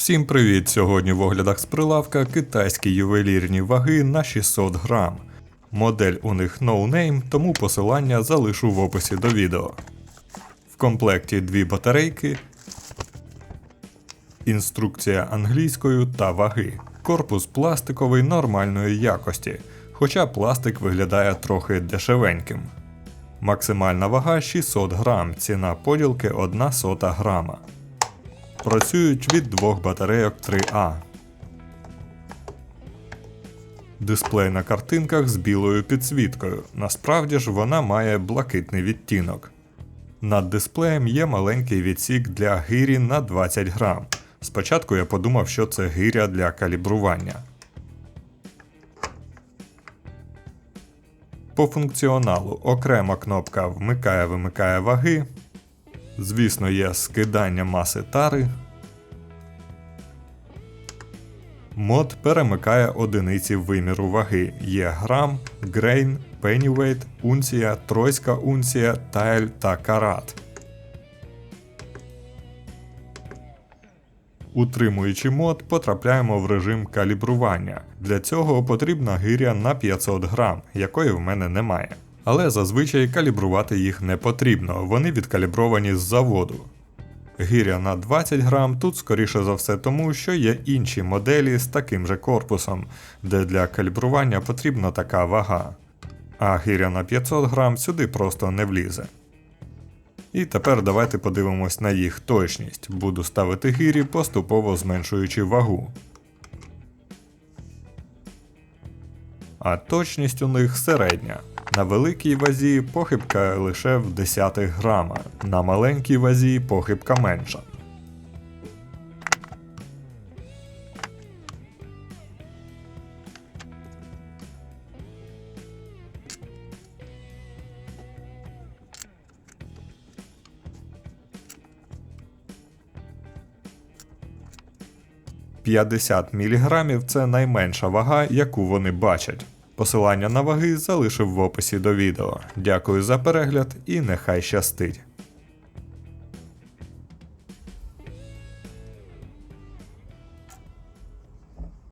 Всім привіт! Сьогодні в оглядах з прилавка китайські ювелірні ваги на 600 грам. Модель у них no name, тому посилання залишу в описі до відео. В комплекті дві батарейки, інструкція англійською та ваги. Корпус пластиковий нормальної якості, хоча пластик виглядає трохи дешевеньким. Максимальна вага 600 грам, ціна поділки 1 сота грама. Працюють від двох батарейок 3А. Дисплей на картинках з білою підсвіткою. Насправді ж вона має блакитний відтінок. Над дисплеєм є маленький відсік для гирі на 20 грам. Спочатку я подумав, що це гиря для калібрування. По функціоналу окрема кнопка вмикає-вимикає ваги. Звісно, є скидання маси тари. Мод перемикає одиниці виміру ваги. Є грам, грейн, пеннівейт, унція, тройська унція, тайль та карат. Утримуючи мод, потрапляємо в режим калібрування. Для цього потрібна гиря на 500 грам, якої в мене немає. Але зазвичай калібрувати їх не потрібно, вони відкалібровані з заводу. Гиря на 20 грам тут скоріше за все тому, що є інші моделі з таким же корпусом, де для калібрування потрібна така вага. А гиря на 500 грам сюди просто не влізе. І тепер давайте подивимось на їх точність. Буду ставити гирі, поступово зменшуючи вагу. А точність у них середня. На великій вазі похибка лише в десятих грама, на маленькій вазі похибка менша. П'ятдесят мг це найменша вага, яку вони бачать. Посилання на ваги залишив в описі до відео. Дякую за перегляд і нехай щастить!